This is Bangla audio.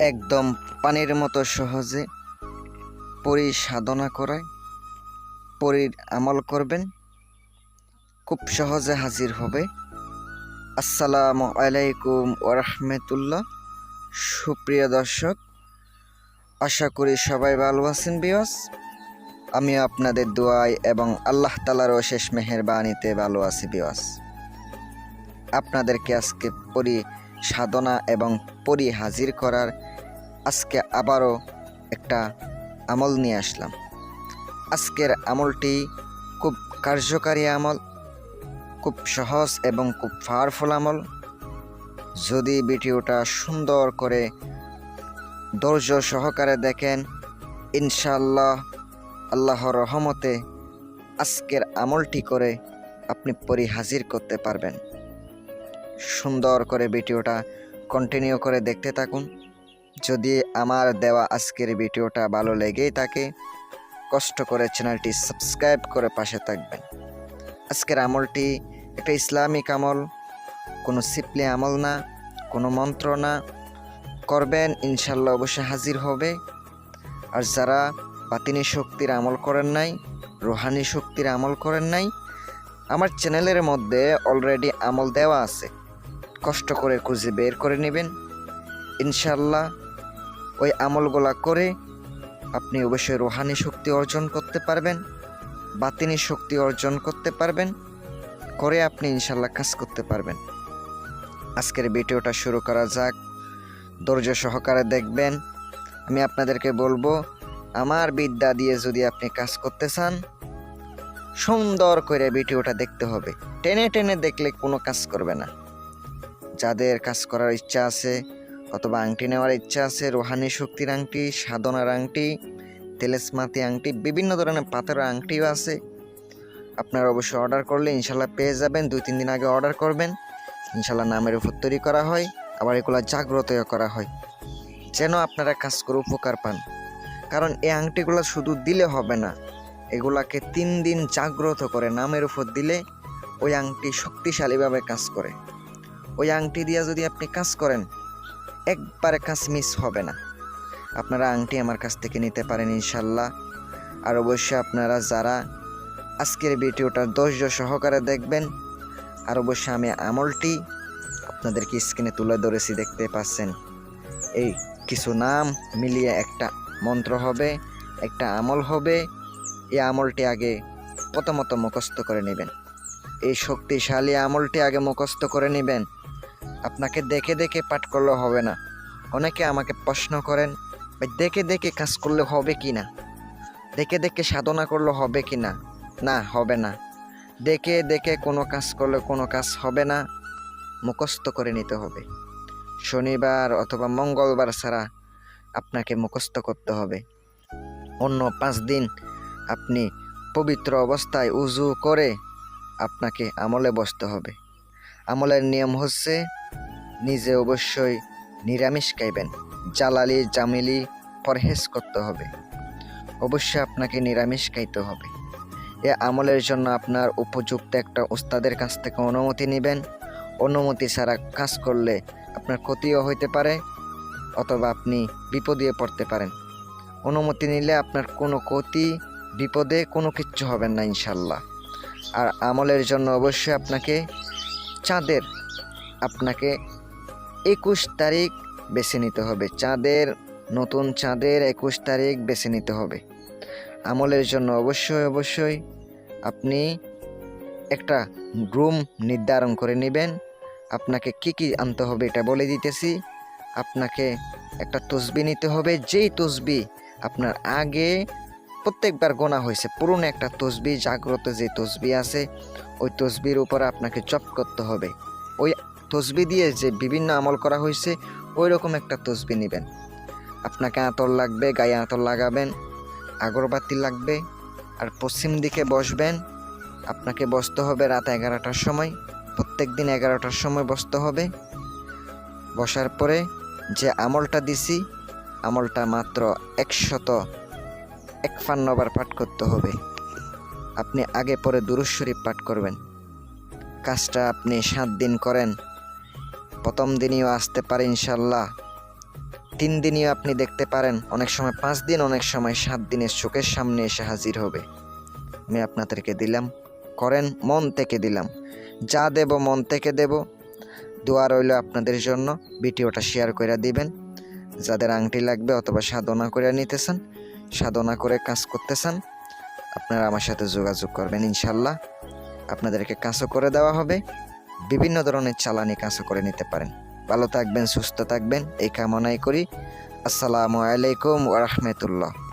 একদম পানির মতো সহজে পরি সাধনা করায়, পরীর আমল করবেন, খুব সহজে হাজির হবে। আসসালামু আলাইকুম ওরহমতুল্লাহ সুপ্রিয় দর্শক, আশা করি সবাই ভালো আছেন বিয়স আমি আপনাদের দোয়ায় এবং আল্লাহ তালার অশেষ মেহেরবানিতে ভালো আছি বিয়স আপনাদেরকে আজকে পরি সাধনা এবং পরি হাজির করার আজকে আবারও একটা আমল নিয়ে আসলাম। আজকের আমলটি খুব কার্যকারী আমল, খুব সহজ এবং খুব পাওয়ারফুল আমল। যদি ভিডিওটা সুন্দর করে ধৈর্য সহকারে দেখেন ইনশাল্লাহ আল্লাহর রহমতে আজকের আমলটি করে আপনি পরি হাজির করতে পারবেন। সুন্দর করে ভিডিওটা কন্টিনিউ করে দেখতে থাকুন। যদি আমার দেওয়া আজকের ভিডিওটা ভালো লেগেই থাকে, কষ্ট করে চ্যানেলটি সাবস্ক্রাইব করে পাশে থাকবেন। আজকের আমলটি একটা ইসলামিক আমল, কোনো সিপলি আমল না, কোনো মন্ত্র না। করবেন, ইনশাল্লাহ অবশ্যই হাজির হবে। আর যারা বাতিনি শক্তির আমল করেন নাই, রোহানি শক্তির আমল করেন নাই, আমার চ্যানেলের মধ্যে অলরেডি আমল দেওয়া আছে। কষ্ট করে খুঁজে বের করে নেবেন। ইনশাল্লাহ ওই আমলগুলা করে আপনি অবশ্যই রোহানি শক্তি অর্জন করতে পারবেন, বাতিনি শক্তি অর্জন করতে পারবেন, করে আপনি ইনশাল্লাহ কাজ করতে পারবেন। আজকের ভিডিওটা শুরু করা যাক। ধৈর্য সহকারে দেখবেন। আমি আপনাদেরকে বলব, আমার বিদ্যা দিয়ে যদি আপনি কাজ করতে চান, সুন্দর করে ভিডিওটা দেখতে হবে। টেনে টেনে দেখলে কোনো কাজ করবে না। যাদের কাজ করার ইচ্ছা আছে অথবা আংটি নেওয়ার ইচ্ছা আছে, রোহানি শক্তির আংটি, সাধনার আংটি তেলেসমাতি আংটি, বিভিন্ন ধরনের পাথরের আংটিও আছে। আপনারা অবশ্যই অর্ডার করলে ইনশাল্লাহ পেয়ে যাবেন। দুই, তিন দিন আগে অর্ডার করবেন। ইনশাল্লাহ নামের উপর তৈরি করা হয়, আবার এগুলো জাগ্রতও করা হয়। যেন আপনারা কাজ করে উপকার পান। কারণ এই আংটিগুলো শুধু দিলে হবে না, এগুলাকে তিন দিন জাগ্রত করে নামের উপর দিলে ওই আংটি শক্তিশালীভাবে কাজ করে। ওই আংটি দিয়ে যদি আপনি কাজ করেন একবারে কাজ মিস হবে না। আপনারা আংটি আমার কাছ থেকে নিতে পারেন ইনশাল্লাহ। আর অবশ্যই আপনারা যারা আজকের ভিডিওটা ধৈর্য সহকারে দেখবেন, আর অবশ্যই আমি আমলটি আপনাদেরকে স্ক্রিনে তুলে ধরেছি, দেখতে পাচ্ছেন। এই কিছু নাম মিলিয়ে একটা মন্ত্র হবে, একটা আমল হবে। এই আমলটি আগে প্রথমত মুখস্থ করে নেবেন। এই শক্তিশালী আমলটি আগে মুখস্থ করে নেবেন। আপনাকে দেখে দেখে পাঠ করলে হবে না। অনেকে আমাকে প্রশ্ন করেন দেখে দেখে কাজ করলে হবে কি না? দেখে দেখে সাধনা করলে হবে কি না? না, হবে না। দেখে দেখে কোনো কাজ করলে কোনো কাজ হবে না। মুখস্থ করে নিতে হবে। শনিবার অথবা মঙ্গলবার ছাড়া আপনাকে মুখস্থ করতে হবে। অন্য পাঁচ দিন আপনি পবিত্র অবস্থায় উজু করে আপনাকে আমলে বসতে হবে। আমলের নিয়ম হচ্ছে নিজে অবশ্যই নিরামিষ খাইবেন। জালালি, জামিলি পরহেজ করতে হবে। অবশ্যই আপনাকে নিরামিষ খাইতে হবে। এ আমলের জন্য আপনার উপযুক্ত একটা ওস্তাদের কাছ থেকে অনুমতি নেবেন। অনুমতি ছাড়া কাজ করলে আপনার ক্ষতিও হইতে পারে অথবা আপনি বিপদে পড়তে পারেন। অনুমতি নিলে আপনার কোনো ক্ষতি, বিপদে কোনো কিচ্ছু হবে না ইনশাল্লাহ আর আমলের জন্য অবশ্যই আপনাকে চাঁদের, আপনাকে একুশ তারিখ বেছে নিতে হবে। চাঁদের, নতুন চাঁদের একুশ তারিখ বেছে নিতে হবে। আমলের জন্য অবশ্যই অবশ্যই আপনি একটা গ্রুম নির্ধারণ করে নেবেন। আপনাকে কি কি আনতে হবে এটা বলে দিতেছি। আপনাকে একটা তসবি নিতে হবে। যেই তসবি আপনার আগে প্রত্যেকবার গোনা হয়েছে, পুরনো একটা তসবি, জাগ্রত যে তসবি আছে, ওই তসবির উপর আপনাকে জপ করতে হবে। ওই তসবি দিয়ে যে বিভিন্ন আমল করা হয়েছে ওই রকম একটা তসবি নেবেন। আপনাকে আঁতর লাগবে, গায়ে আঁতর লাগাবেন, আগরবাতি লাগবে, আর পশ্চিম দিকে বসবেন। আপনাকে বসতে হবে রাত এগারোটার সময়, প্রত্যেক দিন এগারোটার সময় বসতে হবে। বসার পরে যে আমলটা দিছি, আমলটা মাত্র একশত একপান্নবার পাঠ করতে হবে। আপনি আগে পরে দুরুজ শরীফ পাঠ করবেন। কাজটা আপনি সাত দিন করেন। প্রথম দিনইও আসতে পারে ইনশাল্লাহ। তিন দিনই আপনি দেখতে পারেন, অনেক সময় পাঁচ দিন, অনেক সময় সাত দিনের চোখের সামনে এসে হাজির হবে। আমি আপনাদেরকে দিলাম, করেন, মন থেকে দিলাম। যা দেব, মন থেকে দেব। দোয়া রইল আপনাদের জন্য, ভিডিওটা শেয়ার করে দিবেন। যাদের আংটি লাগবে অথবা সাধনা করে নিতেছেন, সাধনা করে কাজ করতেছেন, আপনারা আমার সাথে যোগাযোগ করবেন ইনশাল্লাহ। আপনাদেরকে কাজও করে দেওয়া হবে। বিভিন্ন ধরনের চালানি কাজও করে নিতে পারেন। ভালো থাকবেন, সুস্থ থাকবেন, এই কামনাই করি। আসসালামু আলাইকুম ওরহমতুল্লাহ